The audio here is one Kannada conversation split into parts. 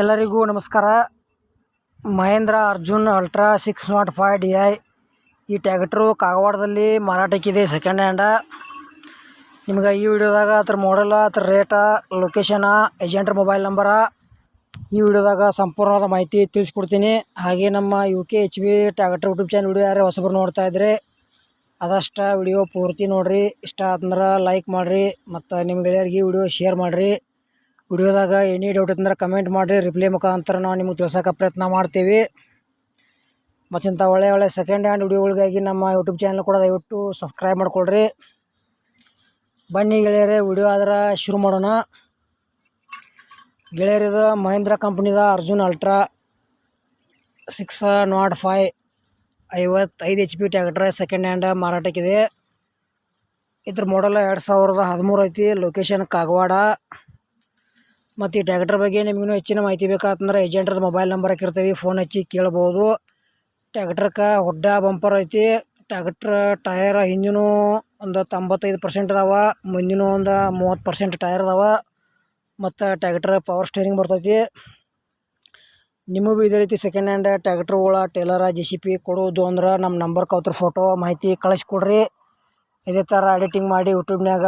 ಎಲ್ಲರಿಗೂ ನಮಸ್ಕಾರ. Mahindra Arjun ultra six nought five D I ಈ ಟ್ಯಾಕ್ಟ್ರು ಕಾಗವಾಡದಲ್ಲಿ ಮಾರಾಟಕ್ಕಿದೆ ಸೆಕೆಂಡ್ ಹ್ಯಾಂಡ ನಿಮ್ಗೆ ಈ ವಿಡಿಯೋದಾಗ ಅದ್ರ ಮಾಡಲ ಅದ್ರ ರೇಟ ಲೊಕೇಶನ ಏಜೆಂಟ್ರ ಮೊಬೈಲ್ ನಂಬರ ಈ ವಿಡಿಯೋದಾಗ ಸಂಪೂರ್ಣವಾದ ಮಾಹಿತಿ ತಿಳಿಸ್ಕೊಡ್ತೀನಿ. ಹಾಗೆ ನಮ್ಮ U K H B tractor YouTube channel video ಯಾರು ಹೊಸಬ್ರು ನೋಡ್ತಾ ಇದ್ರೆ ಅದಷ್ಟ ವಿಡಿಯೋ ಪೂರ್ತಿ ನೋಡಿರಿ. ಇಷ್ಟ ಆದ್ರೆ ಲೈಕ್ ಮಾಡಿರಿ ಮತ್ತು ನಿಮ್ಮ ಗೆಳೆಯರಿಗೆ ವಿಡಿಯೋ ಶೇರ್ ಮಾಡಿರಿ. ವಿಡಿಯೋದಾಗ ಎನಿ ಡೌಟ್ ಇತ್ತಂದ್ರೆ ಕಮೆಂಟ್ ಮಾಡಿರಿ ರಿಪ್ಲೈ ಮುಖಾಂತರ ನಾವು ನಿಮಗೆ ತಿಳ್ಸೋಕೆ ಪ್ರಯತ್ನ ಮಾಡ್ತೀವಿ. ಮತ್ತು ಇಂಥ ಒಳ್ಳೆ ಒಳ್ಳೆ ಸೆಕೆಂಡ್ ಹ್ಯಾಂಡ್ ವಿಡಿಯೋಗಳಿಗಾಗಿ ನಮ್ಮ ಯೂಟ್ಯೂಬ್ ಚಾನಲ್ ಕೂಡ ದಯವಿಟ್ಟು ಸಬ್ಸ್ಕ್ರೈಬ್ ಮಾಡ್ಕೊಳ್ರಿ. ಬನ್ನಿ ಗೆಳೆಯರೇ, ವಿಡಿಯೋ ಆದ್ರೆ ಶುರು ಮಾಡೋಣ. ಗೆಳೆಯರಿದ Mahindra ಕಂಪ್ನಿದ Arjun ultra six nought five ಐವತ್ತೈದು H P tractor second hand ಮಾರಾಟಕ್ಕಿದೆ. ಇದ್ರ ಮಾಡಲ್ ಎರಡು ಸಾವಿರದ ಹದಿಮೂರು ಐತಿ ಲೊಕೇಶನ್ ಕಾಗವಾಡ. ಮತ್ತು ಈ ಟ್ಯಾಕ್ಟರ್ ಬಗ್ಗೆ ನಿಮಗೂ ಹೆಚ್ಚಿನ ಮಾಹಿತಿ ಬೇಕಾತಂದ್ರೆ ಏಜೆಂಟ್ರದ ಮೊಬೈಲ್ ನಂಬರ್ ಹಾಕಿರ್ತೀವಿ ಫೋನ್ ಹಚ್ಚಿ ಕೇಳ್ಬೋದು. ಟ್ಯಾಕ್ಟ್ರಕ್ಕೆ ಹೊಡ್ಡ ಬಂಪರ್ ಐತಿ. ಟ್ಯಾಕ್ಟ್ರ್ ಟಯರ್ ಹಿಂದಿನೂ ಒಂದು ತೊಂಬತ್ತೈದು ಪರ್ಸೆಂಟ್ ಅದಾವ, ಮುಂದಿನೂ ಒಂದು ಮೂವತ್ತು ಪರ್ಸೆಂಟ್ ಟಯರ್ ಅದಾವ. ಮತ್ತು ಟ್ಯಾಕ್ಟ್ರ್ ಪವರ್ ಸ್ಟೇರಿಂಗ್ ಬರ್ತೈತಿ. ನಿಮಗೂ ಇದೇ ರೀತಿ ಸೆಕೆಂಡ್ ಹ್ಯಾಂಡ್ ಟ್ಯಾಕ್ಟ್ರುಗಳ ಟೇಲರ ಜೆ ಸಿ ಪಿ ಕೊಡೋದು ಅಂದ್ರೆ ನಮ್ಮ ನಂಬರ್ ಕೌತ್ರ ಫೋಟೋ ಮಾಹಿತಿ ಕಳಿಸ್ಕೊಡ್ರಿ ಇದೇ ಥರ ಎಡಿಟಿಂಗ್ ಮಾಡಿ ಯೂಟ್ಯೂಬ್ನ್ಯಾಗ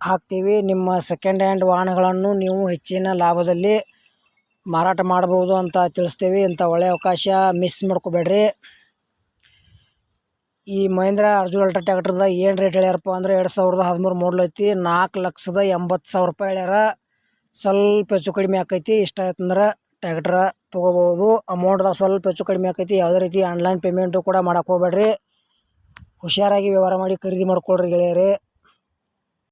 ಹಾಕ್ತೀವಿ. ನಿಮ್ಮ ಸೆಕೆಂಡ್ ಹ್ಯಾಂಡ್ ವಾಹನಗಳನ್ನು ನೀವು ಹೆಚ್ಚಿನ ಲಾಭದಲ್ಲಿ ಮಾರಾಟ ಮಾಡಬಹುದು ಅಂತ ತಿಳಿಸ್ತೀವಿ. ಇಂಥ ಒಳ್ಳೆಯ ಅವಕಾಶ ಮಿಸ್ ಮಾಡ್ಕೋಬೇಡ್ರಿ. ಈ ಮಹೇಂದ್ರ ಅರ್ಜುನ್ ಅಲ್ಟ್ರಾ ಟ್ಯಾಕ್ಟ್ರದ ಏನು ರೇಟ್ ಹೇಳ್ಯಾರಪ್ಪ ಅಂದ್ರೆ ಎರಡು ಸಾವಿರದ ಹದಿಮೂರು ಮಾಡಲ್ ಐತಿ. ನಾಲ್ಕು ಲಕ್ಷದ ಎಂಬತ್ತು ಸಾವಿರ ರೂಪಾಯಿ ಹೇಳ್ಯಾರ. ಸ್ವಲ್ಪ ಹೆಚ್ಚು ಕಡಿಮೆ ಆಕೈತಿ. ಇಷ್ಟ ಆಯ್ತಂದ್ರೆ ಟ್ಯಾಕ್ಟ್ರ ತೊಗೋಬೋದು ಅಮೌಂಟ್ದಾಗ ಸ್ವಲ್ಪ ಹೆಚ್ಚು ಕಡಿಮೆ ಆಕೈತಿ. ಯಾವುದೇ ರೀತಿ ಆನ್ಲೈನ್ ಪೇಮೆಂಟು ಕೂಡ ಮಾಡಕ್ಕೆ ಹೋಗ್ಬೇಡ್ರಿ. ಹುಷಾರಾಗಿ ವ್ಯವಹಾರ ಮಾಡಿ ಖರೀದಿ ಮಾಡ್ಕೊಳ್ರಿ ಗೆಳೆಯರೇ.